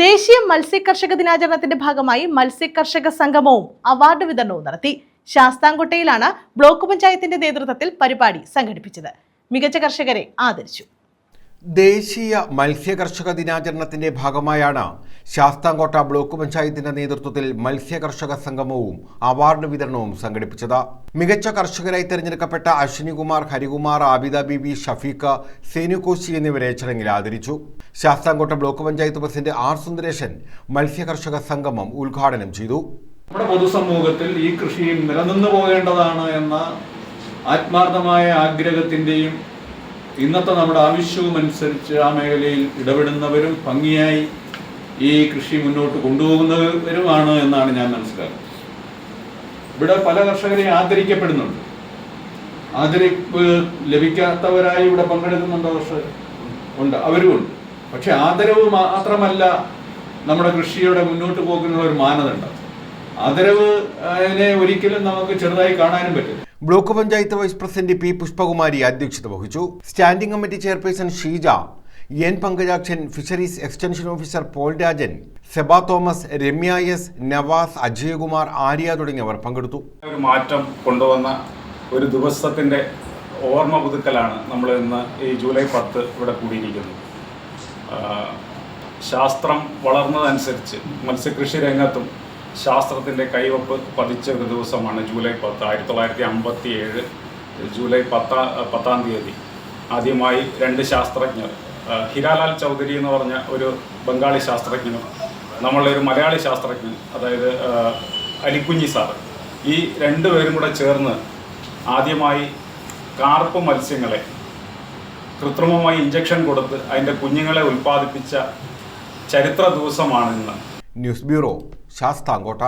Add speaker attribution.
Speaker 1: ദേശീയ മത്സ്യ കർഷക ദിനാചരണത്തിന്റെ ഭാഗമായി മത്സ്യ കർഷക സംഗമവും അവാർഡ് വിതരണവും നടത്തി. ശാസ്താംകോട്ടയിലാണ് ബ്ലോക്ക് പഞ്ചായത്തിന്റെ നേതൃത്വത്തിൽ പരിപാടി സംഘടിപ്പിച്ചത്. മികച്ച കർഷകരെ ആദരിച്ചു.
Speaker 2: ദേശീയ മത്സ്യ കർഷക ദിനാചരണത്തിന്റെ ഭാഗമായാണ് ശാസ്താംകോട്ട ബ്ലോക്ക് പഞ്ചായത്തിന്റെ നേതൃത്വത്തിൽ മത്സ്യ കർഷക സംഗമവും അവാർഡ് വിതരണവും സംഘടിപ്പിച്ചത്. മികച്ച കർഷകരായി തിരഞ്ഞെടുക്കപ്പെട്ട അശ്വിനികുമാർ ഹരികുമാർ ആബിദ ബിബി ഷഫീഖ് സേനുകോശി എന്നിവരെ ചടങ്ങിൽ ആദരിച്ചു. Sasthamkotta block panchayat president R Sundaresan മത്സ്യകർഷക സംഗമം ഉദ്ഘാടനം ചെയ്തു.
Speaker 3: നമ്മുടെ പൊതുസമൂഹത്തിൽ ഈ കൃഷി നിലനിന്നു പോകേണ്ടതാണ് എന്ന ആത്മാർത്ഥമായ ആഗ്രഹത്തിന്റെയും ഇന്നത്തെ നമ്മുടെ ആവശ്യവും അനുസരിച്ച് ആ മേഖലയിൽ ഇടപെടുന്നവരും ഭംഗിയായി ഈ കൃഷി മുന്നോട്ട് കൊണ്ടുപോകുന്നവരുമാണ് എന്നാണ് ഞാൻ മനസ്സിലാക്കുന്നത്. ഇവിടെ പല കർഷകരെയും ആദരിക്കപ്പെടുന്നുണ്ട്. ആദരിപ്പ് ലഭിക്കാത്തവരായി ഇവിടെ പങ്കെടുക്കുന്നുണ്ട് കർഷകർ ഉണ്ട്. അവരും ഉണ്ട് പക്ഷെ ആദരവ് മാത്രമല്ല നമ്മുടെ കൃഷിയുടെ മുന്നോട്ട് പോകുന്ന ഒരു മാനദണ്ഡം. ആദരവ് അതിനെ ഒരിക്കലും നമുക്ക് ചെറുതായി കാണാനും പറ്റില്ല.
Speaker 2: Block panchayat vice president P Pushpakumari അധ്യക്ഷത വഹിച്ചു. Standing committee chairperson Sheeja N Pankajakshan fisheries extension officer Paul Rajan Seba Thomas Ramya S Navas Ajayakumar Arya തുടങ്ങിയവർ പങ്കെടുത്തു.
Speaker 4: ഒരു മാറ്റം കൊണ്ടുവന്ന ഒരു ദിവസത്തിന്റെ ഓർമ്മ പുതുക്കലാണ് നമ്മൾ ഇന്ന് ഈ ജൂലൈ പത്ത് ഇവിടെ കൂടിയിരിക്കുന്നത്. ശാസ്ത്രം വളർന്നതനുസരിച്ച് മത്സ്യകൃഷി രംഗത്തും ശാസ്ത്രത്തിന്റെ കൈവപ്പ് പതിച്ച ഒരു ദിവസമാണ് ജൂലൈ പത്ത് ആയിരത്തി തൊള്ളായിരത്തി അമ്പത്തി ഏഴ് ജൂലൈ പത്താ പത്താം തീയതി. ആദ്യമായി രണ്ട് ശാസ്ത്രജ്ഞർ ഹിരാലാൽ ചൗധരി എന്ന് പറഞ്ഞ ഒരു ബംഗാളി ശാസ്ത്രജ്ഞനും നമ്മളുടെ ഒരു മലയാളി ശാസ്ത്രജ്ഞൻ അതായത് അലിക്കുഞ്ഞി സാർ. ഈ രണ്ടുപേരും കൂടെ ചേർന്ന് ആദ്യമായി കാർപ്പ് മത്സ്യങ്ങളെ കൃത്രിമമായി ഇഞ്ചക്ഷൻ കൊടുത്ത് അതിന്റെ കുഞ്ഞുങ്ങളെ ഉൽപ്പാദിപ്പിച്ച ചരിത്ര ദിവസമാണ് ഇന്ന്.
Speaker 2: News bureau Sasthamkotta.